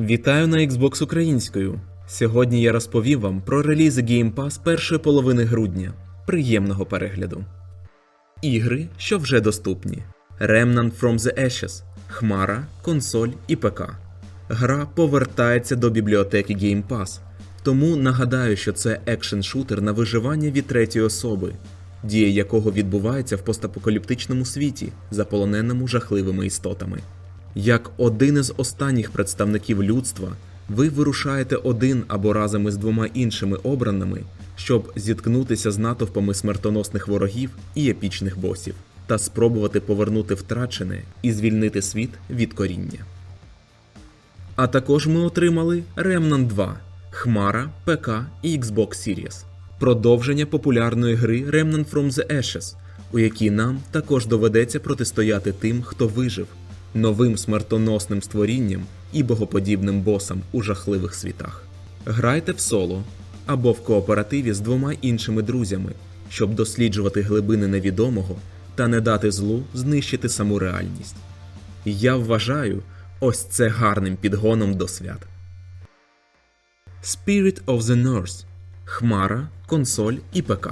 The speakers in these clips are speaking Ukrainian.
Вітаю на Xbox українською. Сьогодні я розповім вам про релізи Game Pass першої половини грудня. Приємного перегляду. Ігри, що вже доступні: Remnant from the Ashes, Хмара, консоль і ПК. Гра повертається до бібліотеки Game Pass. Тому нагадаю, що це екшн-шутер на виживання від третьої особи, дія якого відбувається в постапокаліптичному світі, заполоненому жахливими істотами. Як один із останніх представників людства, ви вирушаєте один або разом із двома іншими обраними, щоб зіткнутися з натовпами смертоносних ворогів і епічних босів, та спробувати повернути втрачене і звільнити світ від коріння. А також ми отримали Remnant 2, Хмара, ПК і Xbox Series, продовження популярної гри Remnant from the Ashes, у якій нам також доведеться протистояти тим, хто вижив, новим смертоносним створінням і богоподібним босам у жахливих світах. Грайте в соло або в кооперативі з двома іншими друзями, щоб досліджувати глибини невідомого та не дати злу знищити саму реальність. Я вважаю ось це гарним підгоном до свят. Spirit of the North Хмара, консоль і ПК.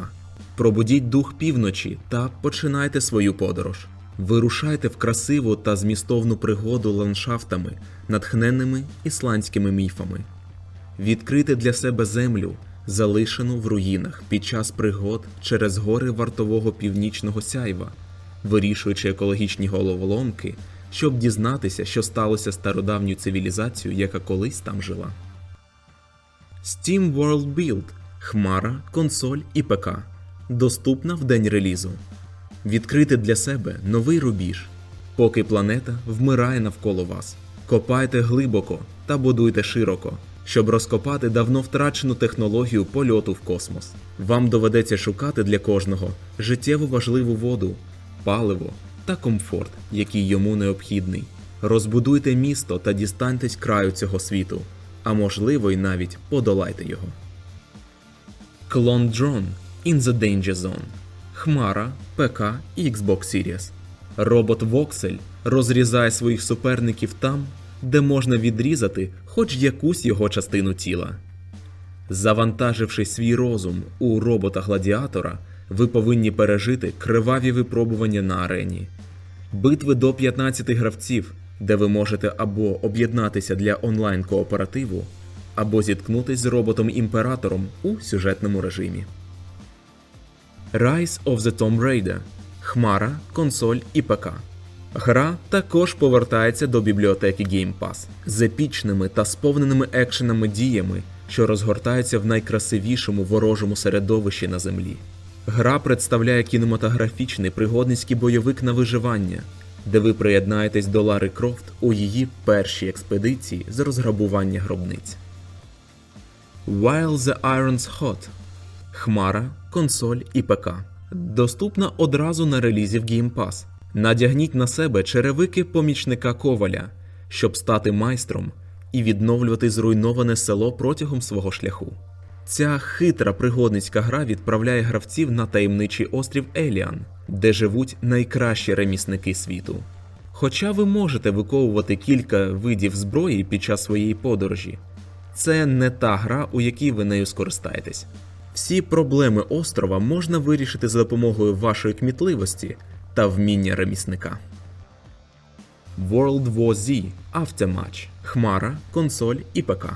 Пробудіть дух півночі та починайте свою подорож. Вирушайте в красиву та змістовну пригоду ландшафтами, натхненними ісландськими міфами. Відкрити для себе землю, залишену в руїнах під час пригод через гори вартового північного сяйва, вирішуючи екологічні головоломки, щоб дізнатися, що сталося стародавньою цивілізацією, яка колись там жила. Steam World Build Хмара, консоль і ПК. Доступна в день релізу. Відкрити для себе новий рубіж. Поки планета вмирає навколо вас. Копайте глибоко та будуйте широко, щоб розкопати давно втрачену технологію польоту в космос. Вам доведеться шукати для кожного життєво важливу воду, паливо та комфорт, який йому необхідний. Розбудуйте місто та дістаньтесь краю цього світу, а можливо й навіть подолайте його. Клон Drone In the Danger Zone Хмара, ПК і Xbox Series. Робот Voxel розрізає своїх суперників там, де можна відрізати хоч якусь його частину тіла. Завантаживши свій розум у робота-гладіатора, ви повинні пережити криваві випробування на арені. Битви до 15 гравців, де ви можете або об'єднатися для онлайн-кооперативу, або зіткнутись з роботом-імператором у сюжетному режимі. Rise of the Tomb Raider Хмара, консоль і ПК. Гра також повертається до бібліотеки Game Pass з епічними та сповненими екшенами діями, що розгортаються в найкрасивішому ворожому середовищі на землі. Гра представляє кінематографічний пригодницький бойовик на виживання, де ви приєднаєтесь до Лари Крофт у її першій експедиції з розграбування гробниць. While the Iron's Hot Хмара, консоль і ПК. Доступна одразу на релізі в Game Pass. Надягніть на себе черевики помічника коваля, щоб стати майстром і відновлювати зруйноване село протягом свого шляху. Ця хитра пригодницька гра відправляє гравців на таємничий острів Еліан, де живуть найкращі ремісники світу. Хоча ви можете виковувати кілька видів зброї під час своєї подорожі, це не та гра, у якій ви нею скористаєтесь. Всі проблеми острова можна вирішити за допомогою вашої кмітливості та вміння ремісника. World War Z Aftermatch Хмара, консоль і ПК.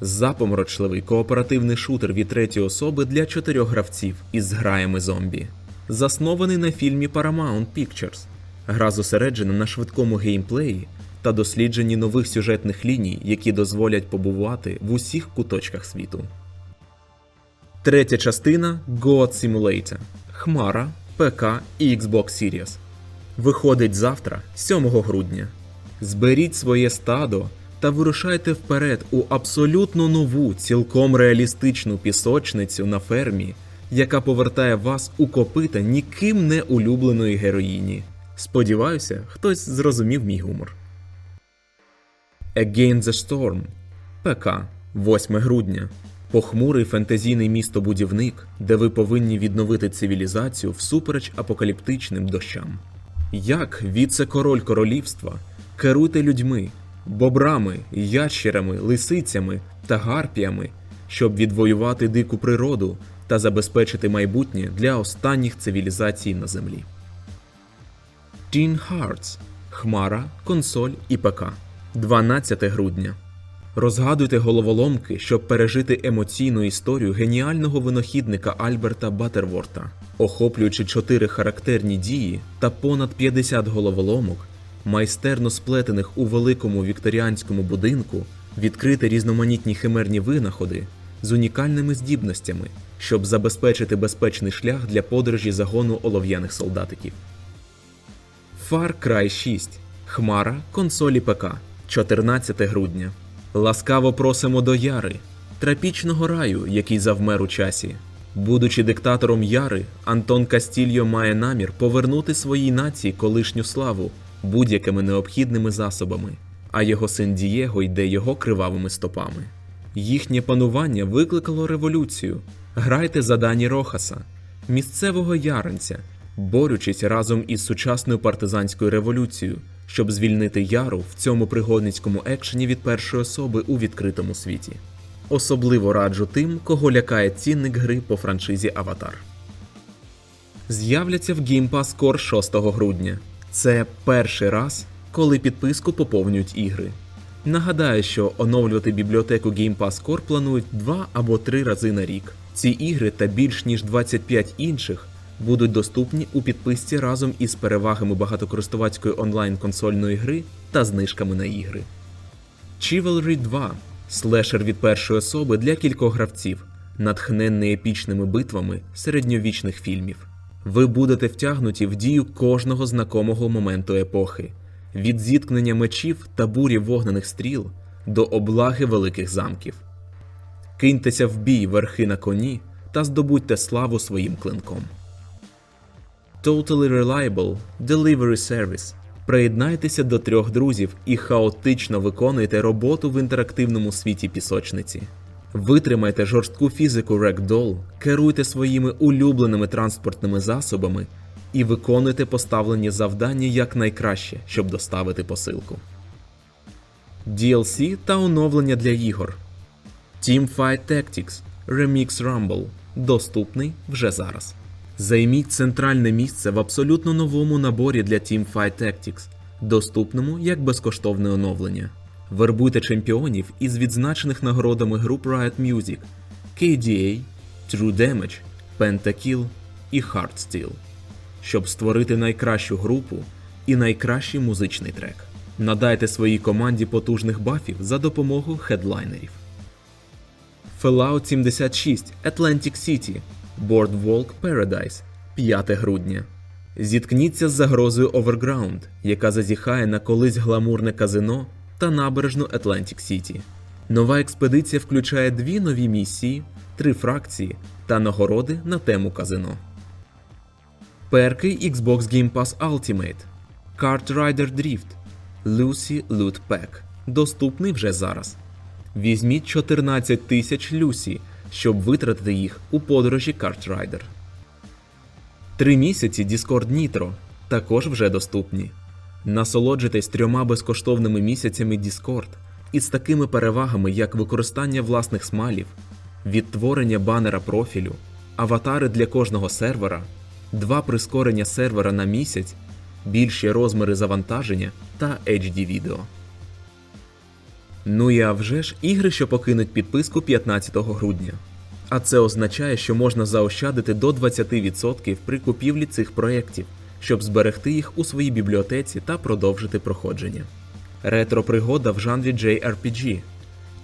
Запоморочливий кооперативний шутер від третьої особи для чотирьох гравців із граями зомбі. Заснований на фільмі Paramount Pictures. Гра зосереджена на швидкому геймплеї та дослідженні нових сюжетних ліній, які дозволять побувати в усіх куточках світу. Третя частина God Simulator Хмара, ПК і Xbox Series. Виходить завтра, 7 грудня. Зберіть своє стадо та вирушайте вперед у абсолютно нову, цілком реалістичну пісочницю на фермі, яка повертає вас у копита ніким не улюбленої героїні. Сподіваюся, хтось зрозумів мій гумор. Against the Storm ПК 8 грудня. Похмурий фентезійний місто-будівник, де ви повинні відновити цивілізацію всупереч апокаліптичним дощам. Як віце-король королівства, керуйте людьми, бобрами, ящерами, лисицями та гарпіями, щоб відвоювати дику природу та забезпечити майбутнє для останніх цивілізацій на землі. Teen Hearts Хмара, консоль і ПК 12 грудня. Розгадуйте головоломки, щоб пережити емоційну історію геніального винахідника Альберта Баттерворта, охоплюючи чотири характерні дії та понад 50 головоломок, майстерно сплетених у великому вікторіанському будинку, відкрити різноманітні химерні винаходи з унікальними здібностями, щоб забезпечити безпечний шлях для подорожі загону олов'яних солдатиків. Far Cry 6. Хмара, консолі ПК. 14 грудня. Ласкаво просимо до Яри, трапічного раю, який завмер у часі. Будучи диктатором Яри, Антон Кастільо має намір повернути своїй нації колишню славу будь-якими необхідними засобами, а його син Дієго йде його кривавими стопами. Їхнє панування викликало революцію. Грайте за Дані Рохаса, місцевого яранця, борючись разом із сучасною партизанською революцією, щоб звільнити яру в цьому пригодницькому екшені від першої особи у відкритому світі. Особливо раджу тим, кого лякає цінник гри по франшизі Аватар. З'являться в Game Pass Core 6 грудня. Це перший раз, коли підписку поповнюють ігри. Нагадаю, що оновлювати бібліотеку Game Pass Core планують два або три рази на рік. Ці ігри та більш ніж 25 інших будуть доступні у підписці разом із перевагами багатокористувацької онлайн-консольної гри та знижками на ігри. Chivalry 2 слешер від першої особи для кількох гравців, натхненний епічними битвами середньовічних фільмів. Ви будете втягнуті в дію кожного знакомого моменту епохи від зіткнення мечів та бурі вогнених стріл до облаги великих замків. Киньтеся в бій верхи на коні та здобудьте славу своїм клинком. Totally Reliable Delivery Service. Приєднайтеся до трьох друзів і хаотично виконуйте роботу в інтерактивному світі пісочниці. Витримайте жорстку фізику Ragdoll, керуйте своїми улюбленими транспортними засобами і виконуйте поставлені завдання якнайкраще, щоб доставити посилку. DLC та оновлення для ігор. Teamfight Tactics Remix Rumble доступний вже зараз. Займіть центральне місце в абсолютно новому наборі для Teamfight Tactics, доступному як безкоштовне оновлення. Вербуйте чемпіонів із відзначених нагородами груп Riot Music, KDA, True Damage, Pentakill і Hardsteel, щоб створити найкращу групу і найкращий музичний трек. Надайте своїй команді потужних бафів за допомогою хедлайнерів. Fallout 76 Atlantic City Boardwalk Paradise 5 грудня. Зіткніться з загрозою Overground, яка зазіхає на колись гламурне казино та набережну Atlantic City. Нова експедиція включає дві нові місії, три фракції та нагороди на тему казино. Перки Xbox Game Pass Ultimate Kart Rider Drift Lucy Loot Pack доступний вже зараз. Візьміть 14 тисяч Люсі, щоб витратити їх у подорожі Kart Rider. Три місяці Discord Nitro також вже доступні. Насолоджуйтесь трьома безкоштовними місяцями Discord із такими перевагами, як використання власних смайлів, відтворення банера профілю, аватари для кожного сервера, два прискорення сервера на місяць, більші розміри завантаження та HD відео. Ну і а вже ж ігри, що покинуть підписку 15 грудня. А це означає, що можна заощадити до 20% при купівлі цих проєктів, щоб зберегти їх у своїй бібліотеці та продовжити проходження. Ретро-пригода в жанрі JRPG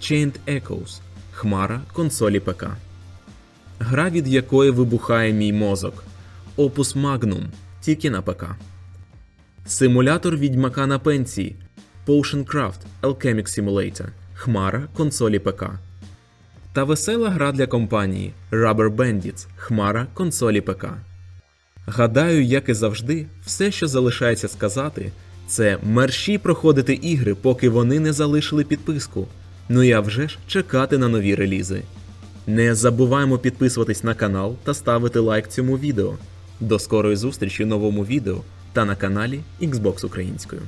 Chained Echoes Хмара консолі ПК. Гра, від якої вибухає мій мозок. Opus Magnum тільки на ПК. Симулятор відьмака на пенсії Potion Craft Alchemic Simulator Хмара консолі ПК. Та весела гра для компанії Rubber Bandits Хмара консолі ПК. Гадаю, як і завжди, все, що залишається сказати, це мерщій проходити ігри, поки вони не залишили підписку. Ну і а вже ж чекати на нові релізи. Не забуваємо підписуватись на канал та ставити лайк цьому відео. До скорої зустрічі в новому відео та на каналі Xbox Українською.